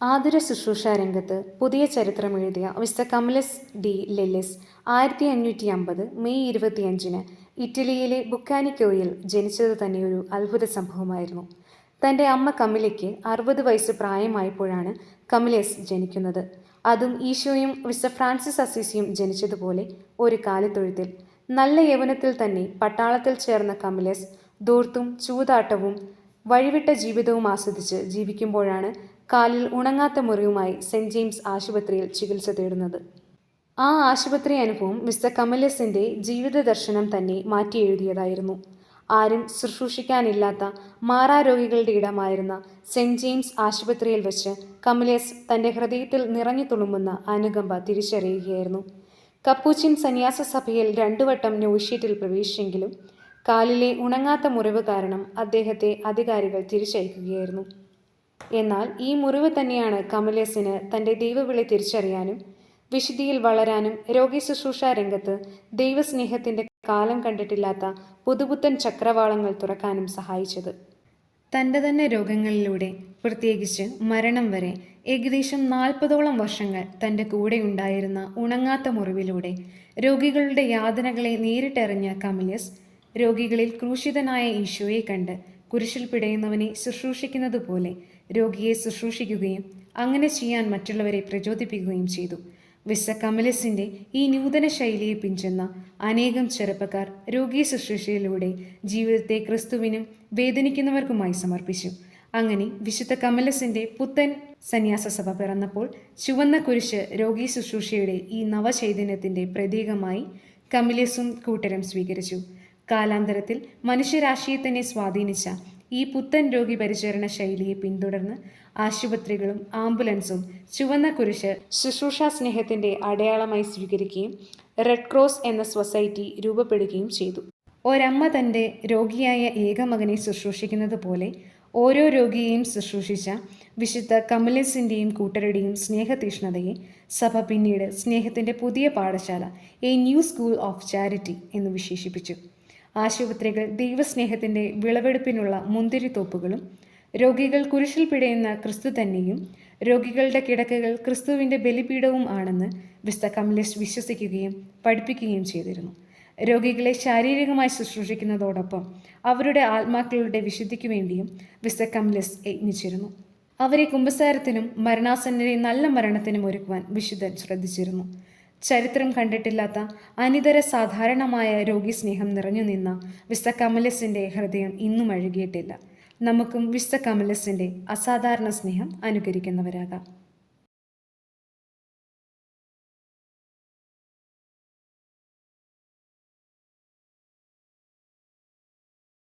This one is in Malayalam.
ആതുര ശുശ്രൂഷ രംഗത്ത് പുതിയ ചരിത്രം എഴുതിയ മിസ്റ്റർ കമലസ് ഡി ലെല്ലിസ് ആയിരത്തി അഞ്ഞൂറ്റി അമ്പത് മെയ് ഇരുപത്തിയഞ്ചിന് ഇറ്റലിയിലെ ബുക്കാനിക്കോയിൽ ജനിച്ചത് തന്നെ ഒരു അത്ഭുത സംഭവമായിരുന്നു. തന്റെ അമ്മ കമിലയ്ക്ക് അറുപത് വയസ്സ് പ്രായമായപ്പോഴാണ് കമിലേസ് ജനിക്കുന്നത്. അതും ഈശോയും മിസ്റ്റർ ഫ്രാൻസിസ് അസീസിയും ജനിച്ചതുപോലെ ഒരു കാലത്തൊഴുത്തിൽ. നല്ല യൗവനത്തിൽ തന്നെ പട്ടാളത്തിൽ ചേർന്ന കമിലേസ് ദൂർത്തും ചൂതാട്ടവും വഴിവിട്ട ജീവിതവും ആസ്വദിച്ച് ജീവിക്കുമ്പോഴാണ് കാലിൽ ഉണങ്ങാത്ത മുറിവുമായി സെന്റ് ജെയിംസ് ആശുപത്രിയിൽ ചികിത്സ തേടുന്നത്. ആ ആശുപത്രി അനുഭവം മിസ്റ്റർ കമലസിന്റെ ജീവിത ദർശനം തന്നെ മാറ്റിയെഴുതിയതായിരുന്നു ആരും ശുശ്രൂഷിക്കാനില്ലാത്ത മാറാരോഗികളുടെ ഇടമായിരുന്ന സെന്റ് ജെയിംസ് ആശുപത്രിയിൽ വെച്ച് കമലേസ് തന്റെ ഹൃദയത്തിൽ നിറഞ്ഞു തുളുമ്പുന്ന അനുകമ്പ തിരിച്ചറിയുകയായിരുന്നു. കപ്പൂച്ചിൻ സന്യാസ സഭയിൽ രണ്ടു വട്ടം നോഷ്യറ്റിൽ പ്രവേശിച്ചെങ്കിലും കാലിലെ ഉണങ്ങാത്ത മുറിവ് കാരണം അദ്ദേഹത്തെ അധികാരികൾ തിരിച്ചയക്കുകയായിരുന്നു. എന്നാൽ ഈ മുറിവ് തന്നെയാണ് കമലേസിന് തന്റെ ദൈവവിളി തിരിച്ചറിയാനും വിശുദ്ധിയിൽ വളരാനും രോഗി ശുശ്രൂഷ രംഗത്ത് ദൈവസ്നേഹത്തിന്റെ കാലം കണ്ടിട്ടില്ലാത്ത പുതുപുത്തൻ ചക്രവാളങ്ങൾ തുറക്കാനും സഹായിച്ചത്. തന്റെ തന്നെ രോഗങ്ങളിലൂടെ പ്രത്യേകിച്ച് മരണം വരെ ഏകദേശം നാൽപ്പതോളം വർഷങ്ങൾ തന്റെ കൂടെ ഉണ്ടായിരുന്ന ഉണങ്ങാത്ത മുറിവിലൂടെ രോഗികളുടെ യാതനകളെ നേരിട്ടറിഞ്ഞ കമലിയസ് രോഗികളിൽ ക്രൂശിതനായ ഈശോയെ കണ്ട് കുരിശിൽ പിടയുന്നവനെ ശുശ്രൂഷിക്കുന്നത് പോലെ രോഗിയെ ശുശ്രൂഷിക്കുകയും അങ്ങനെ ചെയ്യാൻ മറ്റുള്ളവരെ പ്രചോദിപ്പിക്കുകയും ചെയ്തു. വിസ കമലസിന്റെ ഈ നൂതന ശൈലിയെ പിഞ്ചെന്ന അനേകം ചെറുപ്പക്കാർ രോഗി ശുശ്രൂഷയിലൂടെ ജീവിതത്തെ ക്രിസ്തുവിനും വേദനിക്കുന്നവർക്കുമായി സമർപ്പിച്ചു. അങ്ങനെ വിശുദ്ധ കമലസിന്റെ പുത്തൻ സന്യാസ സഭ പിറന്നപ്പോൾ ചുവന്ന കുരിശ് രോഗി ശുശ്രൂഷയുടെ ഈ നവചൈതന്യത്തിന്റെ പ്രതീകമായി കമലസും കൂട്ടരും സ്വീകരിച്ചു. കാലാന്തരത്തിൽ മനുഷ്യരാശിയെ തന്നെ സ്വാധീനിച്ച ഈ പുത്തൻ രോഗി പരിചരണ ശൈലിയെ പിന്തുടർന്ന് ആശുപത്രികളും ആംബുലൻസും ചുവന്ന കുരിശ് ശുശ്രൂഷാ സ്നേഹത്തിന്റെ അടയാളമായി സ്വീകരിക്കുകയും റെഡ് ക്രോസ് എന്ന സൊസൈറ്റി രൂപപ്പെടുകയും ചെയ്തു. ഒരമ്മ തന്റെ രോഗിയായ ഏകമകനെ ശുശ്രൂഷിക്കുന്നത് പോലെ ഓരോ രോഗിയെയും ശുശ്രൂഷിച്ച വിശുദ്ധ കമലസിന്റെയും കൂട്ടരുടെയും സ്നേഹതീഷ്ണതയെ സഭ പിന്നീട് സ്നേഹത്തിന്റെ പുതിയ പാഠശാല a new school of charity എന്ന് വിശേഷിപ്പിച്ചു. ആശുപത്രികൾ ദൈവസ്നേഹത്തിന്റെ വിളവെടുപ്പിനുള്ള മുന്തിരിത്തോപ്പുകളും രോഗികൾ കുരിശിൽ പിടയുന്ന ക്രിസ്തു തന്നെയും രോഗികളുടെ കിടക്കകൾ ക്രിസ്തുവിന്റെ ബലിപീഠവും ആണെന്ന് വിസ്ത കമലേഷ് വിശ്വസിക്കുകയും പഠിപ്പിക്കുകയും ചെയ്തിരുന്നു. രോഗികളെ ശാരീരികമായി ശുശ്രൂഷിക്കുന്നതോടൊപ്പം അവരുടെ ആത്മാക്കളുടെ വിശുദ്ധിക്ക് വേണ്ടിയും വിസ്ത കമലിസ്റ്റ് യജ്ഞിച്ചിരുന്നു. അവരെ കുംഭസാരത്തിനും മരണാസന്നരെ നല്ല മരണത്തിനും ഒരുക്കുവാൻ വിശുദ്ധൻ ശ്രദ്ധിച്ചിരുന്നു. ചരിത്രം കണ്ടിട്ടില്ലാത്ത അനിതര സാധാരണമായ രോഗിസ്നേഹം നിറഞ്ഞു നിന്ന വിസ്ത കമലസിന്റെ ഹൃദയം ഇന്നും അഴുകിയിട്ടില്ല. നമുക്കും വിസ്ത കമലസിന്റെ അസാധാരണ സ്നേഹം അനുകരിക്കുന്നവരാകാം.